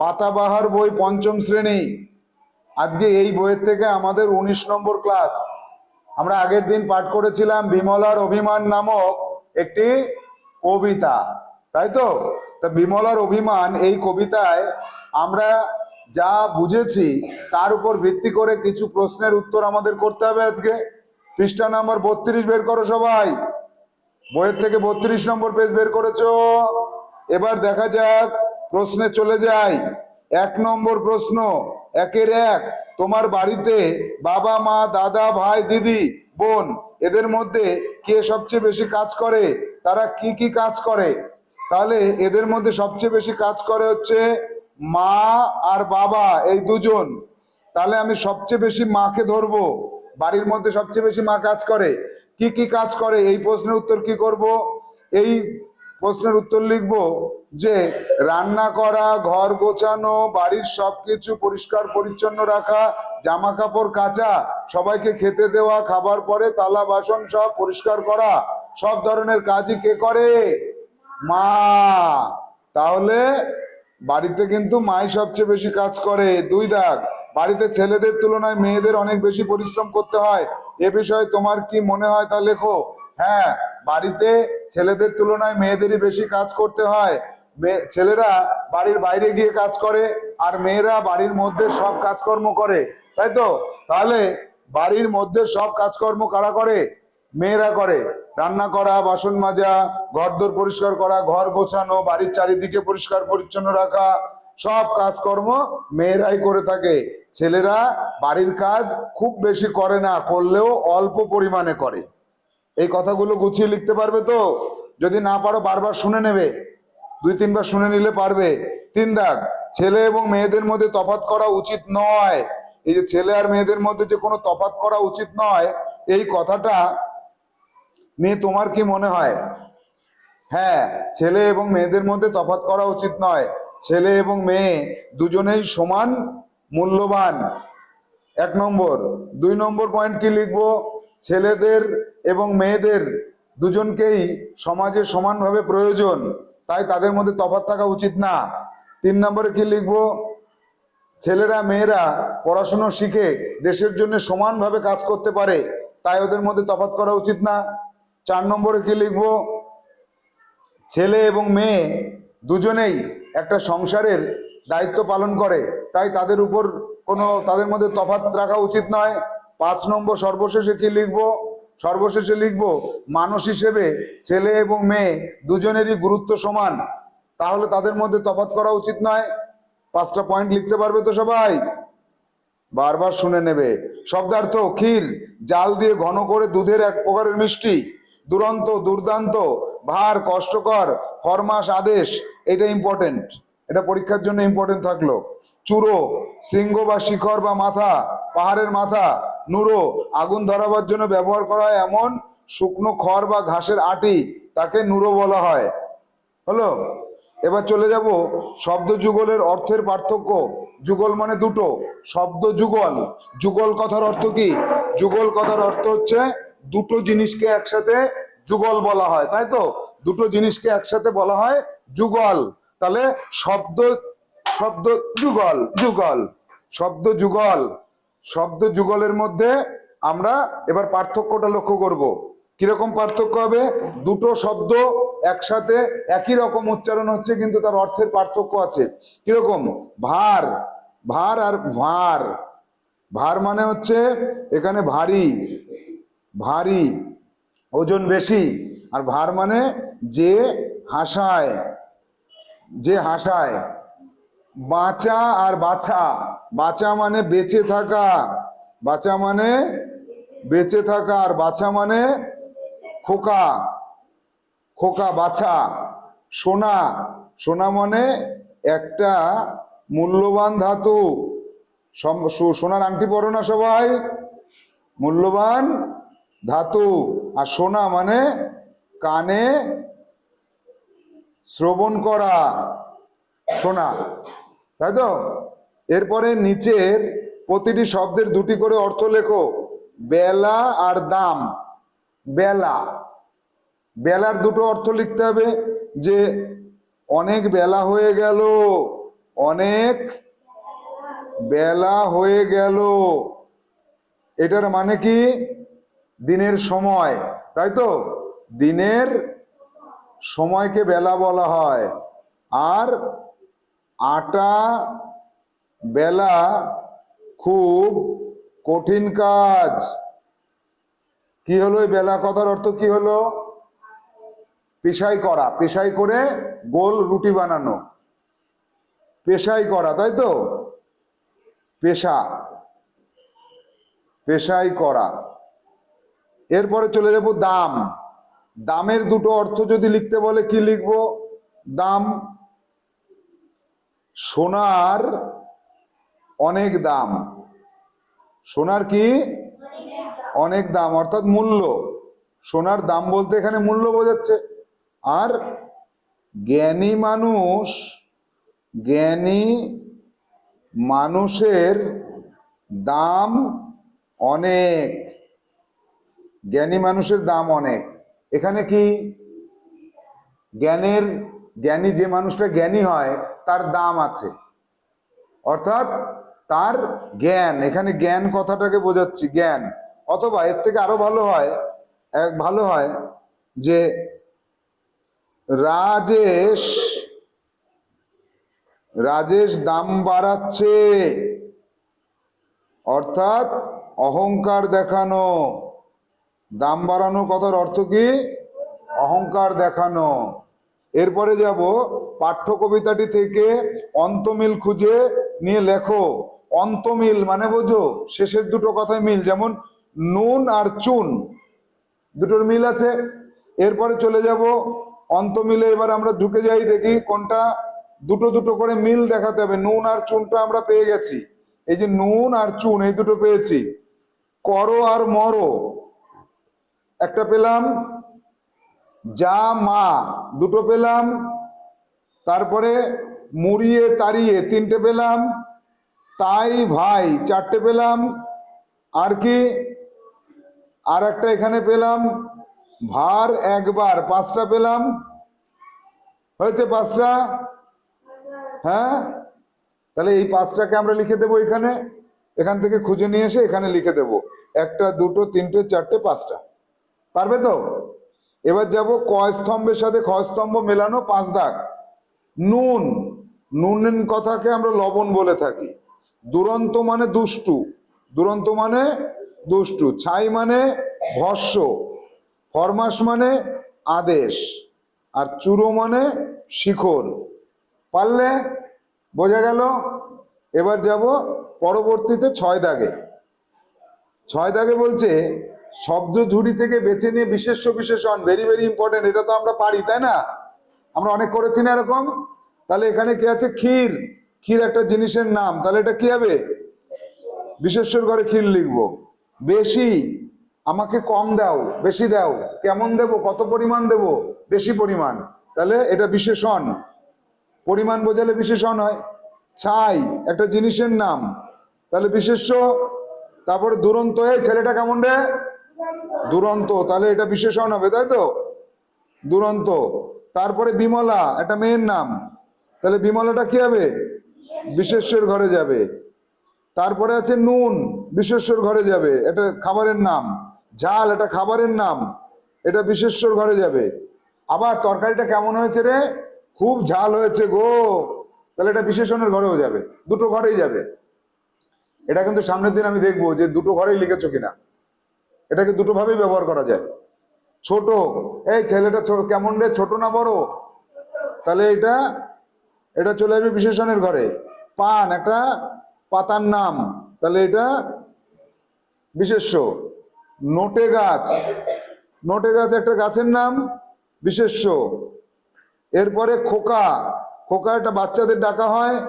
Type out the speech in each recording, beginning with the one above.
পাতাবাহার বই পঞ্চম শ্রেণি। আজকে এই বইয়ের থেকে আমাদের উনিশ নম্বর ক্লাস। আমরা আগের দিন পাঠ করেছিলাম বিমলার অভিমান নামক একটি কবিতা। তাই তো? তা বিমলার অভিমান এই কবিতায় আমরা যা বুঝেছি তার উপর ভিত্তি করে কিছু প্রশ্নের উত্তর আমাদের করতে হবে আজকে। পৃষ্ঠা নাম্বার বত্রিশ বের করো সবাই। বইয়ের থেকে বত্রিশ নম্বর পেজ বের করেছ। এবার দেখা যাক প্রশ্নে চলে যাই। এক নম্বর প্রশ্ন, একের এক, তোমার বাড়িতে বাবা, মা, দাদা, ভাই, দিদি, বোন, এদের মধ্যে কে সবচেয়ে বেশি কাজ করে? তারা কি কি কাজ করে? তাহলে এদের মধ্যে সবচেয়ে বেশি কাজ করে হচ্ছে মা আর বাবা, এই দুজন। তাহলে আমি সবচেয়ে বেশি মাকে ধরবো? বাড়ির মধ্যে সবচেয়ে বেশি মা কাজ করে? কি কি কাজ করে? এই প্রশ্নের উত্তর কি করব? এই প্রশ্নের উত্তর লিখব যে রান্না করা, ঘর গোছানো, বাড়ির সবকিছু পরিষ্কার পরিচ্ছন্ন রাখা জামা কাপড় কাচা, সবাইকে খেতে দেওয়া, খাবার পরে তালা বাসন সব পরিষ্কার করা, সব ধরনের কাজই কে করে? মা। তাহলে বাড়িতে কিন্তু মাই সবচেয়ে বেশি কাজ করে। দুই দাগ। বাড়িতে ছেলেদের তুলনায় মেয়েদের অনেক বেশি পরিশ্রম করতে হয়। এ বিষয়ে তোমার কি মনে হয় তা লেখো। হ্যাঁ বাড়িতে ছেলেদের তুলনায় মেয়েদেরই বেশি কাজ করতে হয়। ছেলেরা বাড়ির বাইরে গিয়ে কাজ করে আর মেয়েরা বাড়ির মধ্যে সব কাজকর্ম করে, তাই তো? তাহলে বাড়ির মধ্যে সব কাজকর্ম কারা করে? মেয়েরা করে। রান্না করা, বাসন মাজা, ঘরদোর পরিষ্কার করা, ঘর গোছানো, বাড়ির চারিদিকে পরিষ্কার পরিচ্ছন্ন রাখা, সব কাজকর্ম মেয়েরাই করে থাকে। ছেলেরা বাড়ির কাজ খুব বেশি করে না, করলেও অল্প পরিমাণে করে। এই কথাগুলো গুছিয়ে লিখতে পারবে তো? যদি না পারো বারবার শুনে নেবে। দুই তিনবার শুনে নিলে পারবে। তিন দাগ। ছেলে এবং মেয়েদের মধ্যে তফাৎ করা উচিত নয়। এই যে ছেলে আর মেয়েদের মধ্যে যে কোনো তফাৎ করা উচিত নয়, এই কথাটা নিয়ে তোমার কি মনে হয়? হ্যাঁ ছেলে এবং মেয়েদের মধ্যে তফাৎ করা উচিত নয়। ছেলে এবং মেয়ে দুজনেই সমান মূল্যবান। এক নম্বর। দুই নম্বর পয়েন্ট কি লিখব? ছেলেদের এবং মেয়েদের দুজনকেই সমাজে সমানভাবে প্রয়োজন। তাই তাদের মধ্যে তফাৎ থাকা উচিত না। তিন নম্বরে কি লিখব? ছেলেরা, মেয়েরা পড়াশুনো শিখে দেশের জন্য সমানভাবে কাজ করতে পারে, তাই ওদের মধ্যে তফাৎ করা উচিত না। চার নম্বরে কি লিখব? ছেলে এবং মেয়ে দুজনেই একটা সংসারের দায়িত্ব পালন করে, তাই তাদের উপর কোনো, তাদের মধ্যে তফাৎ রাখা উচিত নয়। পাঁচ নম্বর সর্বশেষে কি লিখব? সর্বশেষে লিখব, মানুষ হিসেবে ছেলে এবং মেয়ে দুজনেরই গুরুত্ব সমান। তাহলে তাদের মধ্যে তফাৎ করা উচিত নয়। পাঁচটা পয়েন্ট লিখতে পারবে তো সবাই? বারবার শুনে নেবে। শব্দার্থ, ক্ষীর, জাল দিয়ে ঘন করে দুধের এক প্রকারের মিষ্টি। দুরন্ত, দুর্দান্ত, ভার, কষ্টকর ফরমাস আদেশ, এটা ইম্পর্টেন্ট এটা পরীক্ষার জন্য ইম্পর্টেন্ট থাকল। চূড়ো শৃঙ্গ বা শিখর বা মাথা, পাহাড়ের মাথা, নুরো, আগুন ধরাবার জন্য ব্যবহার করা হয় এমন শুকনো খড় বা ঘাসের আটি, তাকে নুরো বলা হয়। হলো? এবার চলে যাব শব্দ যুগলের অর্থের পার্থক্য। যুগল মানে দুটো। শব্দ যুগল। যুগল কথার অর্থ কি? যুগল কথার অর্থ হচ্ছে দুটো জিনিসকে একসাথে যুগল বলা হয়, তাই তো? দুটো জিনিসকে একসাথে বলা হয় যুগল। তাহলে শব্দ শব্দ যুগল যুগল, শব্দ যুগল, শব্দ যুগলের মধ্যে আমরা এবার পার্থক্যটা লক্ষ্য করব। কীরকম পার্থক্য হবে? দুটো শব্দ একসাথে একই রকম উচ্চারণ হচ্ছে, কিন্তু তার অর্থের পার্থক্য আছে। কীরকম? ভার ভার আর ভার। ভার মানে হচ্ছে এখানে ভারী ভারী, ওজন বেশি। আর ভার মানে যে হাসায় যে হাসায়। বাঁচা আর বাছা। বাঁচা মানে বেঁচে থাকা। বাঁচা মানে বেঁচে থাকা আর বাছা মানে খোকা। খোকা, বাছা। সোনা। সোনা মানে একটা মূল্যবান ধাতু। সোনার আংটি পরো না সবাই। মূল্যবান ধাতু। আর সোনা মানে কানে শ্রবণ করা। শোনা তাই তো? এরপরে নিচের প্রতিটি শব্দের দুটি করে অর্থ লেখো। বেলা আর দাম। বেলা। বেলার দুটো অর্থ লিখতে হবে যে অনেক বেলা হয়ে গেল, অনেক বেলা হয়ে গেল। এটার মানে কি? দিনের সময়। তাই তো? দিনের সময়কে বেলা বলা হয়। আর আটা বেলা খুব কঠিন কাজ। কি হলো এই বেলা কথার অর্থ কি হলো? পেশাই করা, পেশাই করে গোল রুটি বানানো। পেশাই করা, তাই তো? পেশা, পেশাই করা। এরপরে চলে যাব দাম। দামের দুটো অর্থ যদি লিখতে বলে কি লিখব? দাম সোনার অনেক দাম। সোনার কি? অনেক দাম, অর্থাৎ মূল্য। সোনার দাম বলতে এখানে মূল্য বোঝাচ্ছে। আর জ্ঞানী মানুষ, জ্ঞানী মানুষের দাম অনেক। জ্ঞানী মানুষের দাম অনেক। এখানে কি? জ্ঞানের জ্ঞানী যে মানুষটা জ্ঞানী হয়, তার দাম আছে। অর্থাৎ তার জ্ঞান, এখানে জ্ঞান কথাটাকে বোঝাচ্ছি, জ্ঞান। অথবা এর থেকে আরও ভালো হয়, এক ভালো হয় যে রাজেশ রাজেশ দাম বাড়াচ্ছে। অর্থাৎ অহংকার দেখানো। দাম বাড়ানো কথার অর্থ কি? অহংকার দেখানো। এরপরে যাব পাঠ্য কবিতাটি থেকে অন্তমিল খুঁজে নিয়ে লেখো। অন্তমিল মানে বোঝো, শেষের দুটো কথায় মিল, যেমন নুন আর চুন। দুটোর মিল আছে। এরপরে চলে যাব অন্তমিলে, এবার আমরা ঢুকে যাই, দেখি কোনটা দুটো দুটো করে মিল দেখাতে হবে। নুন আর চুনটা আমরা পেয়ে গেছি। এই যে নুন আর চুন, এই দুটো পেয়েছি। করো আর মরো। একটা পেলাম যা মা, দুটো পেলাম। তারপরে মুড়িয়ে তাড়িয়ে তিনটে পেলাম। তাই ভাই, চারটে পেলাম। আর কি? আর একটা এখানে পেলাম। ভার একবার, পাঁচটা পেলাম। হয়েছে পাঁচটা? হ্যাঁ? তাহলে এই পাঁচটাকে আমরা লিখে দেবো এখানে। এখান থেকে খুঁজে নিয়ে এসে এখানে লিখে দেব। একটা, দুটো, তিনটে, চারটে, পাঁচটা। পারবে তো? এবার যাব ক স্তম্ভের সাথে খ স্তম্ভ মেলানো? পাঁচ দাগ। নুন। নুন কথাকে আমরা লবণ বলে থাকি। দুরন্ত মানে দুষ্টু। দুরন্ত মানে দুষ্টু। ছাই মানে ভস্য। ফরমাস মানে আদেশ। আর চুরো মানে শিখর। পারলে বোঝা গেল? এবার যাব পরবর্তীতে ছয় দাগে। ছয় দাগে বলছে শব্দ ঝুড়ি থেকে বেছে নিয়ে বিশেষ্য বিশেষণ ভেরি ভেরি ইম্পর্টেন্ট এটা তো আমরা পারি, তাই না? আমরা অনেক করেছি না এরকম? তাহলে এখানে কি আছে? ক্ষীর। ক্ষীর একটা জিনিসের নাম, তাহলে এটা কি হবে? বিশেষ্যর ঘরে ক্ষীর লিখব। বেশি, আমাকে কম দাও, বেশি দাও। কেমন দেব? কত পরিমাণ দেব? বেশি পরিমাণ। তাহলে এটা বিশেষণ। পরিমাণ বোঝালে বিশেষণ হয়। ছাই, একটা জিনিসের নাম। তাহলে বিশেষ্য, তারপরে দুরন্ত, এই ছেলেটা কেমন রে? দুরন্ত, তাহলে এটা বিশেষণ হবে, তাই তো? দুরন্ত। তারপরে বিমলা, একটা মেয়ের নাম। তাহলে বিমলাটা কি হবে? বিশেষ্যের ঘরে যাবে। তারপরে আছে নুন, বিশেষ্যর ঘরে যাবে। এটা খাবারের নাম। ঝাল, এটা খাবারের নাম। এটা বিশেষ্যর ঘরে যাবে। আবার তরকারিটা কেমন হয়েছে রে? খুব ঝাল হয়েছে গো। তাহলে এটা বিশেষণের ঘরেও যাবে। দুটো ঘরেই যাবে। এটা কিন্তু সামনের দিন আমি দেখব যে দুটো ঘরেই লিখেছো কিনা। এটাকে দুটো ভাবেই ব্যবহার করা যায়। ছোট, এই ছেলেটা কেমন রে? ছোট না বড়? তাহলে এটা এটা চলে আসবে বিশেষণের ঘরে। পান, একটা পাতার নাম। তাহলে এটা বিশেষ্য। নোটে গাছ। নোটে গাছ একটা গাছের নাম বিশেষ্য। এরপরে খোকা। খোকা একটা বাচ্চাদের ডাকা হয়।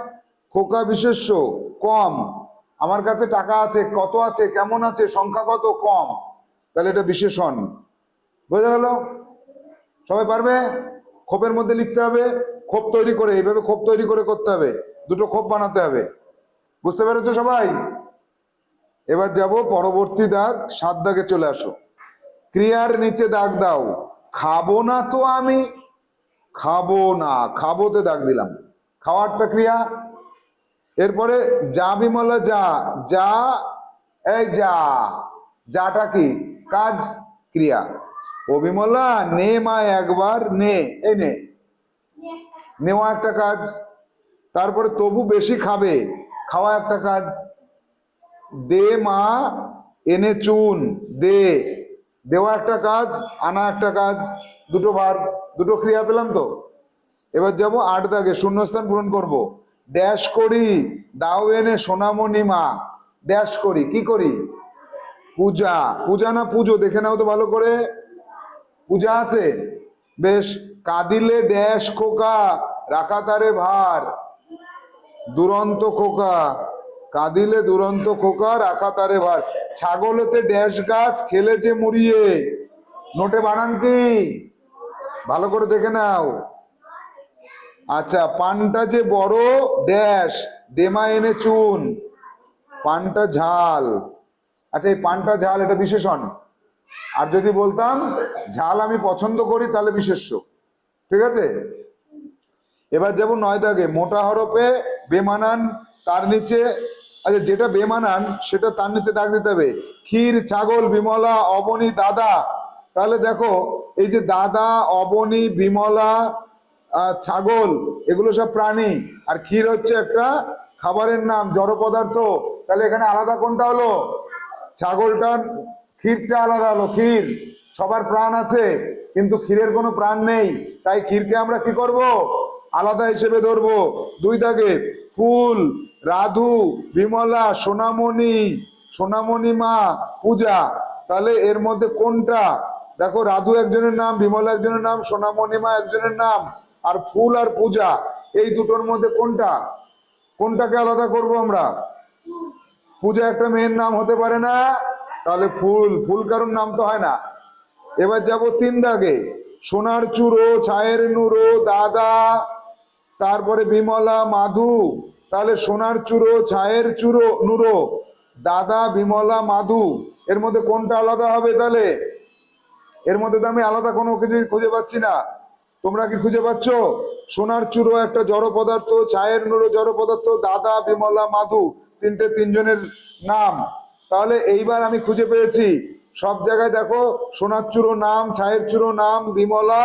খোকা বিশেষ্য, কম। আমার কাছে টাকা আছে, কত আছে, কেমন আছে, সংখ্যা কত, কম। তাহলে এটা বিশেষণ। বোঝা গেল? সবাই পারবে? খোপের মধ্যে লিখতে হবে, খোপ তৈরি করে, এইভাবে খোপ তৈরি করে করতে হবে। দুটো খোপ বানাতে হবে। বুঝতে পেরেছ সবাই? এবার যাব পরবর্তী দাগ, সাত দাগে চলে আসো। ক্রিয়ার নিচে দাগ দাও। খাব না তো আমি। খাব না, খাবোতে দাগ দিলাম। খাওয়ারটা ক্রিয়া? এরপরে যা বিমলা, যা যা, এই যা, যাটা কি? কাজ, ক্রিয়া। ও বিমলা, নে মা একবার, নে, এই নে। নেওয়া একটা কাজ, তারপরে তবু বেশি খাবে, খাওয়া একটা কাজ। দে মা, এনে চুন, দে। দেওয়া একটা কাজ, আনা একটা কাজ, দুটো ভার, দুটো ক্রিয়া পেলাম তো? এবার যাব আট দাগে, শূন্যস্থান পূরণ করব। ড্যাশ করি, দাও এনে সোনামণি মা। ড্যাশ করি, কি করি? পূজা। পূজা না পুজো? দেখে নাও তো ভালো করে। পূজা আছে? বেশ, কাঁদিলে ড্যাশ খোকা, রাখা তারে ভার। দুরন্ত খোকা। কাঁদিলে দুরন্ত খোকা, রাখা তারে ভার। ছাগলেতে ড্যাশ গাছ, খেলেছে মুড়িয়ে। নোটে বানান কি? ভালো করে দেখে নাও। আচ্ছা পানটা যে বড়, ড্যাশ, দেমা এনে চুন। পানটা ঝাল। আচ্ছা এই পানটা ঝাল, এটা বিশেষণ। আর যদি বলতাম, ঝাল আমি পছন্দ করি, তাহলে বিশেষ্য। ঠিক আছে? এবার যাব নয় দাগে। মোটা হরফে বেমানান, তার নিচে আচ্ছা যেটা বেমানান, সেটা তার নিচে দাগ দিতে হবে। ক্ষীর, ছাগল, বিমলা, অবনী, দাদা। তাহলে দেখো, এই যে দাদা, অবনী, বিমলা ছাগল, এগুলো সব প্রাণী। আর ক্ষীর হচ্ছে একটা খাবারের নাম, জড় পদার্থ। তাহলে এখানে আলাদা কোনটা হলো? ছাগলটা ক্ষীরটা আলাদা হলো, ক্ষীর। সবার প্রাণ আছে, কিন্তু ক্ষীরের কোনো প্রাণ নেই। তাই ক্ষীরকে আমরা কি করব? আলাদা হিসেবে ধরবো। দুই দাগে, ফুল, রাধু, বিমলা, সোনামণি সোনামণি মা, পূজা। তাহলে এর মধ্যে কোনটা? দেখো, রাধু একজনের নাম, বিমলা একজনের নাম, সোনামণি মা একজনের নাম। আর ফুল আর পূজা, এই দুটোর মধ্যে কোনটা? কোনটাকে আলাদা করব আমরা? পূজা একটা মেয়ের নাম হতে পারে না, তাহলে ফুল ফুল কারোর নাম তো হয় না। এবার যাব তিন দাগে, সোনার চূড়ো ছায়ের নুরো, দাদা, তারপরে বিমলা, মাধু, তাহলে সোনার চূড়ো ছায়ের চূড়ো নুরো, দাদা, বিমলা, মাধু, এর মধ্যে কোনটা আলাদা হবে তাহলে? এর মধ্যে তো আমি আলাদা কোনো কিছু খুঁজে পাচ্ছি না। তোমরা কি খুঁজে পাচ্ছ? সোনার চূড়ো একটা জড় পদার্থ, চায়ের নুরো জড় পদার্থ, দাদা, বিমলা, মাধু, তিনটে তিনজনের নাম। তাহলে এইবার আমি খুঁজে পেয়েছি। সব জায়গায় দেখো, সোনার চূড়ো নাম ছায়ের চূড়ো নাম, বিমলা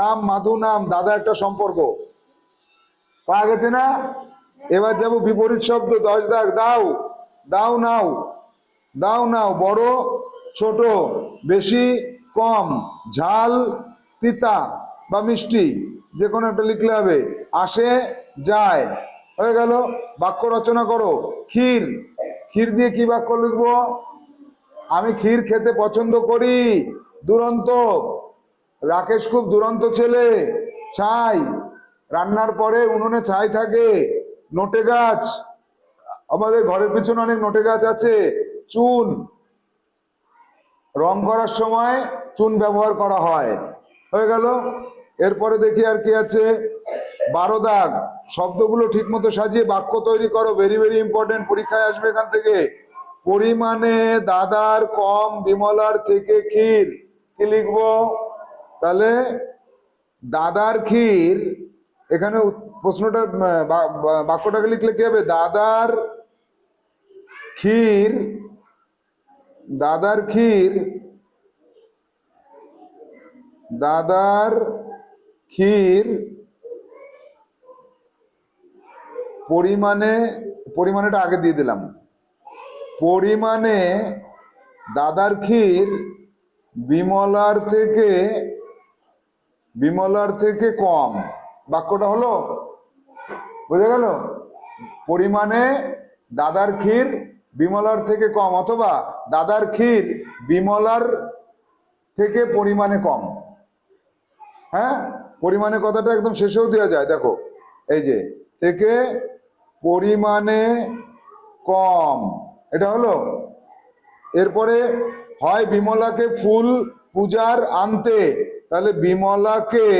নাম, মাধু নাম, দাদা একটা সম্পর্ক। পাওয়া গেছে না এবার যাব বিপরীত শব্দ, দশ দাগ, দাও দাও নাও দাও নাও, বড়, ছোট, বেশি, কম, ঝাল, তিতা। বা মিষ্টি, যে কোনো একটা লিখলে হবে। আসে, যায়। হয়ে গেল, বাক্য রচনা করো। ক্ষীর। ক্ষীর দিয়ে কি বাক্য লিখব? আমি ক্ষীর খেতে পছন্দ করি। দুরন্ত। রাকেশ খুব দুরন্ত ছেলে। ছাই। রান্নার পরে উনুনে ছাই থাকে। নোটে গাছ। আমাদের ঘরের পিছনে অনেক নোটে গাছ আছে। চুন। রং করার সময় চুন ব্যবহার করা হয়। হয়ে গেল। এরপরে দেখি আর কি আছে। বারো দাগ। শব্দগুলো ঠিক মতো সাজিয়ে বাক্য তৈরি করো। ভেরি ভেরি ইম্পর্টেন্ট পরীক্ষায় আসবে এখান থেকে। পরিমাণে দাদার কম বিমলার থেকে ক্ষীর। কি লিখব? তাহলে দাদার ক্ষীর, এখানে প্রশ্নটা বাক্যটাকে লিখলে কি হবে? দাদার ক্ষীর দাদার ক্ষীর, দাদার ক্ষীর পরিমাণে, পরিমাণেটা আগে দিয়ে দিলাম। পরিমাণে দাদার ক্ষীর বিমলার থেকে বিমলার থেকে কম। বাক্যটা হলো? বুঝে গেল? পরিমাণে দাদার ক্ষীর বিমলার থেকে কম অথবা দাদার ক্ষীর বিমলার থেকে পরিমাণে কম। হ্যাঁ? পরিমাণে কথাটা একদম শেষেও দেওয়া যায়, দেখো। এই যে থেকে পরিমাণে কম, এটা হলো? এরপরে হয় বিমলাকে ফুল পূজার আনতে, তাহলে বিমলাকে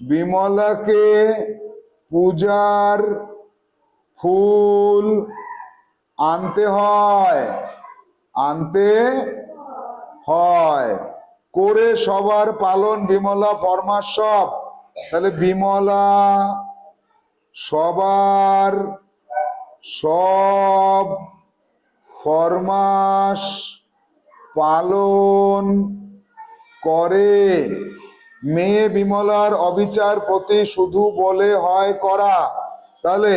বিমলাকে পূজার ফুল আনতে হয় আনতে হয়। করে সবার পালন বিমলা ফরমাস সব। তাহলে বিমলা সবার সব ফরমাস পালন করে। মেয়ে বিমলার অবিচার প্রতি শুধু বলে হয় করা। তাহলে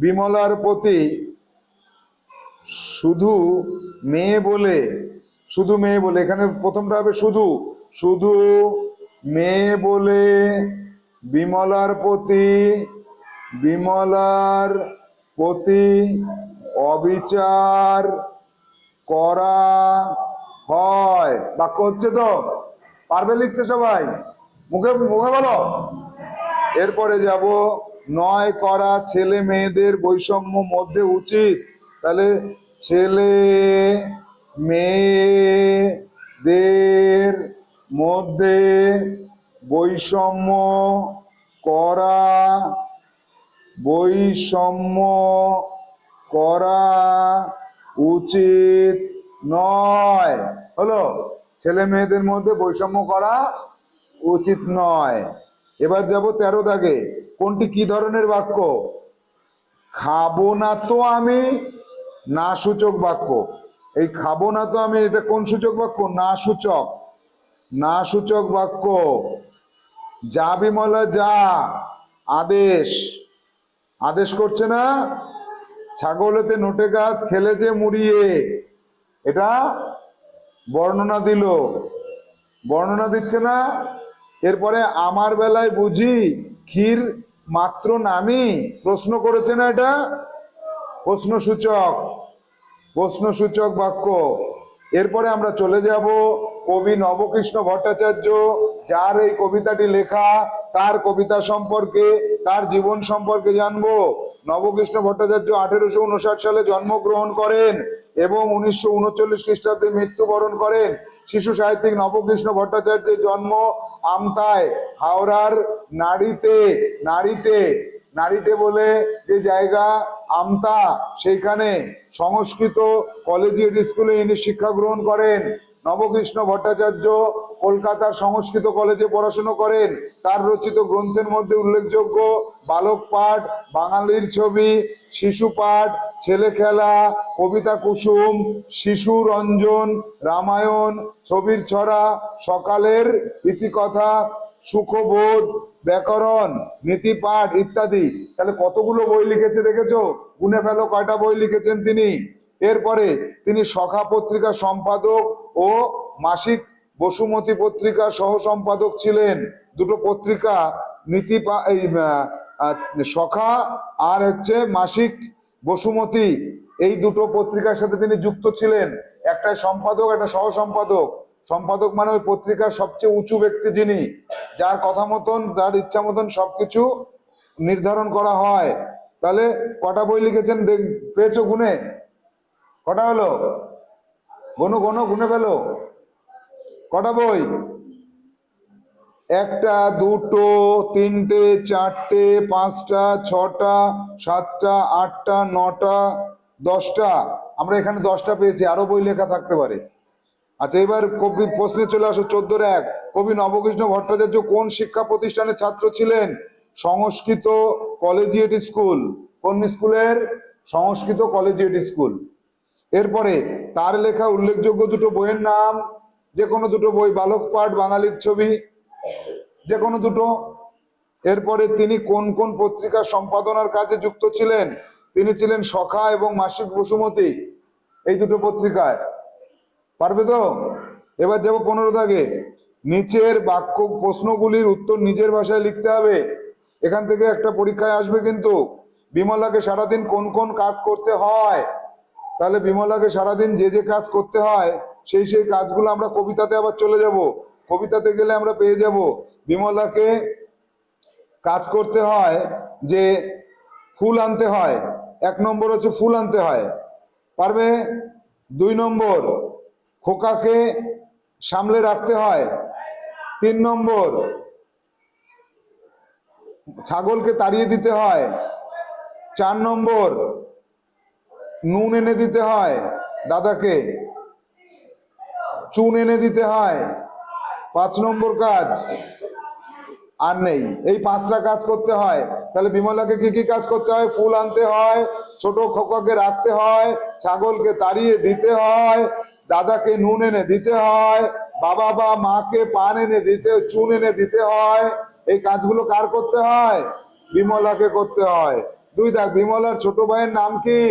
বিমলার প্রতি শুধু মেয়ে বলে শুধু মেয়ে বলে, এখানে প্রথমটা হবে শুধু। শুধু মেয়ে বলে বিমলার প্রতি বিমলার প্রতি অবিচার করা হয়। বাক্য হচ্ছে তো? পারবে লিখতে সবাই? মুখে মুখে বলো। এরপরে যাব, নয় করা ছেলে মেয়েদের বৈষম্য মধ্যে উচিত। তাহলে ছেলে মেয়েদের মধ্যে বৈষম্য করা বৈষম্য করা উচিত নয়। হলো, ছেলে মেয়েদের মধ্যে বৈষম্য করা উচিত নয়। এবার যাব তেরো দাগে। কোনটি কি ধরনের বাক্য? খাব না তো আমি, না সূচক বাক্য। এই খাব না তো আমি, এটা কোন সূচক বাক্য? না সূচক। না সূচক বাক্য। যা বিমলা যা। আদেশ। আদেশ করছে না? ছাগলেতে নোটে গাছ, খেলেছে মুড়িয়ে। এটা বর্ণনা দিল। বর্ণনা দিচ্ছে না? এরপরে আমার বেলায় বুঝি, ক্ষীর মাত্র নামি? প্রশ্ন করেছে না এটা? প্রশ্ন সূচক। প্রশ্ন সূচক বাক্য। এরপরে আমরা চলে যাব কবি নবকৃষ্ণ ভট্টাচার্য, যার এই কবিতাটি লেখা, তার কবিতা সম্পর্কে, তার জীবন সম্পর্কে জানব। নবকৃষ্ণ ভট্টাচার্য আঠেরোশো উনষাট সালে জন্মগ্রহণ করেন এবং উনিশশো উনচল্লিশ খ্রিস্টাব্দে মৃত্যুবরণ করেন। শিশু সাহিত্যিক নবকৃষ্ণ ভট্টাচার্যের জন্ম আমতায়, হাওড়ার নারীতে নারীতে নারীতে বলে যে জায়গা আমতা সেইখানে সংস্কৃত কলেজিয়েট স্কুলে ইনি শিক্ষা গ্রহণ করেন। নবকৃষ্ণ ভট্টাচার্য কলকাতার সংস্কৃত কলেজে পড়াশোনা করেন। তার রচিত গ্রন্থের মধ্যে উল্লেখযোগ্য বালক পাঠ, বাঙালির ছবি, শিশু পাঠ, ছেলে খেলা, কবিতা কুসুম, শিশু রঞ্জন, রামায়ণ, ছবির ছড়া, সকালের ইতিকথা, সুখবোধ ব্যাকরণ নীতিপাঠ ইত্যাদি। তাহলে কতগুলো বই লিখেছে দেখেছ? গুনে ফেলো, কয়টা বই লিখেছেন তিনি? এরপরে তিনি সখা পত্রিকা সম্পাদক ও মাসিক বসুমতী পত্রিকা সহ সম্পাদক ছিলেন। দুটো পত্রিকা, নীতি এই সখা আর হচ্ছে মাসিক বসুমতী। এই দুটো পত্রিকার সাথে তিনি যুক্ত ছিলেন। একটা সম্পাদক, একটা সহ সম্পাদক সম্পাদক মানে ওই পত্রিকার সবচেয়ে উঁচু ব্যক্তি যিনি, যার কথা মতন, যার ইচ্ছা মতন সবকিছু নির্ধারণ করা হয়। তাহলে কটা বই লিখেছেন পেয়েছ গুনে কটা হলো? গনু গনু গুনে ফেলো কটা বই? একটা, দুটো, তিনটে, চারটে, পাঁচটা, ছটা, সাতটা, আটটা, নটা, দশটা। আমরা এখানে দশটা পেয়েছি, আরও বই লেখা থাকতে পারে। আচ্ছা এবার কবি প্রশ্নে চলে আসো, চোদ্দোর এক। কবি নবকৃষ্ণ ভট্টাচার্য কোন শিক্ষা প্রতিষ্ঠানের ছাত্র ছিলেন? Sanskrit collegiate school. কোন স্কুলের? Sanskrit collegiate school. এরপরে, তার লেখা উল্লেখযোগ্য দুটো বইয়ের নাম যে কোনো দুটো বই বালক পাঠ, বাঙালির ছবি যে কোনো দুটো। এরপরে, তিনি কোন কোন পত্রিকা সম্পাদনার কাজে যুক্ত ছিলেন? তিনি ছিলেন সখা এবং মাসিক বসুমতী, এই দুটো পত্রিকায়। পারবে তো? এবার যাব পনেরো দাগে। নিচের বাক্য প্রশ্নগুলির উত্তর নিজের ভাষায় লিখতে হবে। এখান থেকে একটা পরীক্ষায় আসবে কিন্তু। বিমলাকে সারাদিন কোন কোন কাজ করতে হয়? তাহলে বিমলাকে সারাদিন যে যে কাজ করতে হয়, সেই সেই কাজগুলো আমরা কবিতাতে আবার চলে যাব। কবিতাতে গেলে আমরা পেয়ে যাব। বিমলাকে কাজ করতে হয় যে ফুল আনতে হয়। এক নম্বর হচ্ছে ফুল আনতে হয়। পারবে? দুই নম্বর। খোকাকে সামলে রাখতে হয়। তিন নম্বর, ছাগলকে তাড়িয়ে দিতে হয়। চার নম্বর, নুন এনে দিতে হয় দাদাকে। চুন এনে দিতে হয়। পাঁচ নম্বর কাজ, আর নেই। এই পাঁচটা কাজ করতে হয়। তাহলে বিমলাকে কি কি কাজ করতে হয়? ফুল আনতে হয়, ছোট খোকাকে রাখতে হয়, ছাগলকে তাড়িয়ে দিতে হয় দাদাকে নুন এনে দিতে হয়, বাবা বা মাকে পান এনে দিতে, চুন এনে দিতে হয়। এই কাজগুলো কার করতে হয়? বিমলাকে করতে হয়। দুই দেখ বিমলার ছোট ভাইয়ের নাম কি?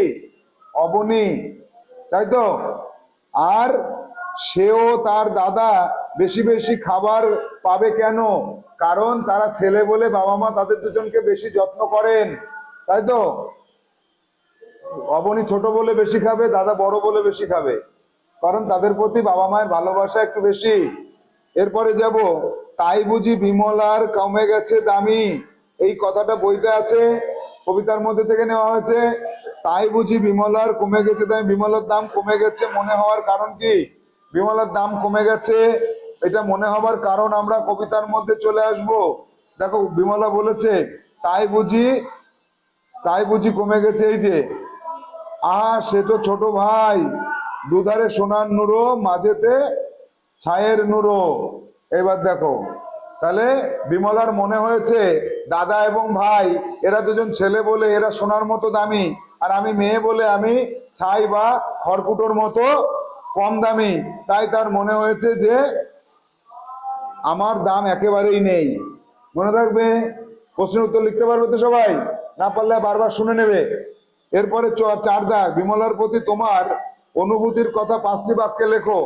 অবনী, তাই তো? আর সেও তার দাদা বেশি বেশি খাবার পাবে কেন? কারণ তারা ছেলে বলে বাবা মা তাদের দুজনকে বেশি যত্ন করেন, তাই তো? অবনী ছোট বলে বেশি খাবে, দাদা বড় বলে বেশি খাবে। কারণ তাদের প্রতি বাবা মায়ের ভালোবাসা একটু বেশি। এরপরে যাব, তাই বুঝি বিমলার কমে গেছে দামি। এই কথাটা বইতে আছে, কবিতার মধ্যে থেকে নেওয়া হয়েছে, তাই বুঝি বিমলার কমে গেছে তাই বিমলার দাম কমে গেছে মনে হওয়ার কারণ কি? বিমলার দাম কমে গেছে, এটা মনে হবার কারণ আমরা কবিতার মধ্যে চলে আসব। দেখো, বিমলা বলেছে, তাই বুঝি তাই বুঝি কমে গেছে এই যে, আহা, সে তো ছোট ভাই। দুধারে সোনার নুরো মাঝেতে ছায়ের নুরো এবার দেখো, তাহলে বিমলার মনে হয়েছে, দাদা এবং ভাই, এরা দুজন ছেলে বলে এরা সোনার মতো দামি, আর আমি মেয়ে বলে আমি ছাই বা খড়কুটোর মতো কম দামি। তাই তার মনে হয়েছে যে, আমার দাম একেবারেই নেই। মনে থাকবে? প্রশ্নের উত্তর লিখতে পারবে তো সবাই? না পারলে বারবার শুনে নেবে। এরপরে চার দাগ। বিমলার প্রতি তোমার অনুভূতির কথা পাঁচটি বাক্যে লেখো।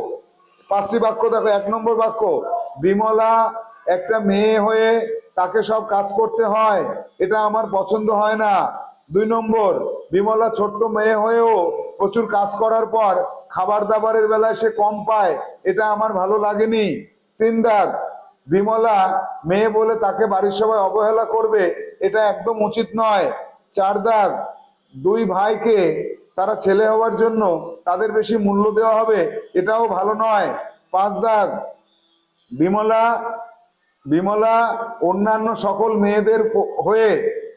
পাঁচটি বাক্য দেখো, এক নম্বর বাক্য, বিমলা একটা মেয়ে হয়ে তাকে সব কাজ করতে হয়, এটা আমার পছন্দ হয় না। দুই নম্বর, বিমলা ছোট্ট মেয়ে হয়েও প্রচুর কাজ করার পর খাবার দাবারের বেলায় সে কম পায়, এটা আমার ভালো লাগেনি। তিন দাগ, বিমলা মেয়ে বলে তাকে বাড়ির সবাই অবহেলা করবে, এটা একদম উচিত নয়। চার দাগ, দুই ভাইকে তারা ছেলে হওয়ার জন্য তাদের বেশি মূল্য দেওয়া হবে, এটাও ভালো নয়। পাঁচ দাগ। বিমলা বিমলা অন্যান্য সকল মেয়েদের হয়ে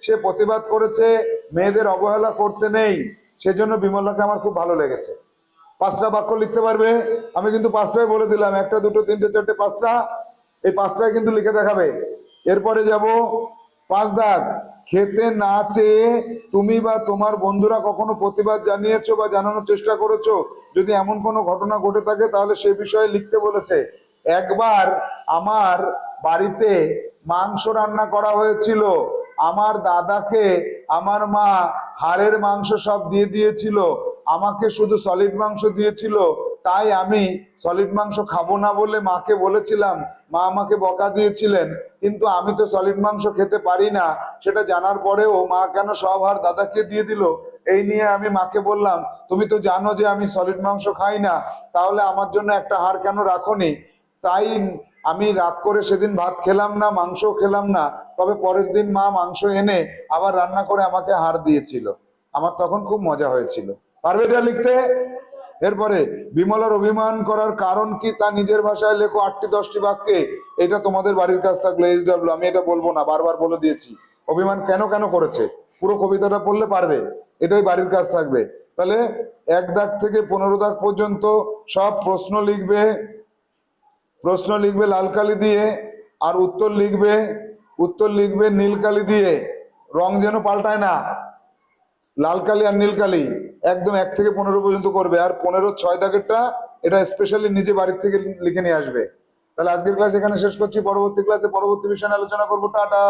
সে প্রতিবাদ করেছে, মেয়েদের অবহেলা করতে নেই, সেজন্য বিমলাকে আমার খুব ভালো লেগেছে। পাঁচটা বাক্য লিখতে পারবে? আমি কিন্তু পাঁচটাই বলে দিলাম, একটা, দুটো, তিনটে, চারটে, পাঁচটা। এই পাঁচটায় কিন্তু লিখে দেখাবে। এরপরে যাব পাঁচ দাগ খেতে না চেয়ে তুমি বা তোমার বন্ধুরা কখনো প্রতিবাদ জানিয়েছো বা জানানোর চেষ্টা করেছ? যদি এমন কোনো ঘটনা ঘটে থাকে, তাহলে সে বিষয়ে লিখতে বলেছে। একবার আমার বাড়িতে মাংস রান্না করা হয়েছিল। আমার দাদাকে আমার মা হাড়ের মাংস সব দিয়ে দিয়েছিল। আমাকে শুধু সলিড মাংস দিয়েছিল। তাই আমি সলিড মাংস খাব না বলে মাকে বলেছিলাম, মা আমাকে বকা দিয়েছিলেন, কিন্তু আমি তো সলিড মাংস খেতে পারি না। সেটা জানার পরেও মা কেন সব হার দাদাকে দিয়ে দিল? এই নিয়ে আমি মাকে বললাম, তুমি তো জানো যে আমি সলিড মাংস খাই না, তাহলে আমার জন্য একটা হাড় কেন রাখোনি? তাই আমি রাগ করে সেদিন ভাত খেলাম না মাংস খেলাম না। তবে পরের দিন মা মাংস এনে আবার রান্না করে আমাকে হাড় দিয়েছিল। আমার তখন খুব মজা হয়েছিল। পারবে এটা লিখতে? এরপরে, বিমলার অভিমান করার কারণ কি? তা নিজের ভাষায় লেখো আটটি, দশটি বাক্যে। এটা তোমাদের বাড়ির কাজ থাকল এইচ ডাব্লিউ আমি এটা বলব না, বারবার বলে দিয়েছি। অভিমান কেন কেন করেছে? পুরো কবিতাটা পড়লে পারবে। এটাই বাড়ির কাজ থাকবে। তাহলে, এক দাগ থেকে পনেরো দাগ পর্যন্ত সব প্রশ্ন লিখবে প্রশ্ন লিখবে লাল কালি দিয়ে, আর উত্তর লিখবে উত্তর লিখবে নীল কালি দিয়ে। রং যেন পাল্টায় না লাল কালি আর নীল কালি একদম এক থেকে পনেরো পর্যন্ত করবে। আর পনেরো ছয় দাগেরটা এটা স্পেশালি নিজে বাড়ির থেকে লিখে নিয়ে আসবে। তাহলে আজকের ক্লাস এখানে শেষ করছি। পরবর্তী ক্লাসে পরবর্তী বিষয় আলোচনা করব। টাটা!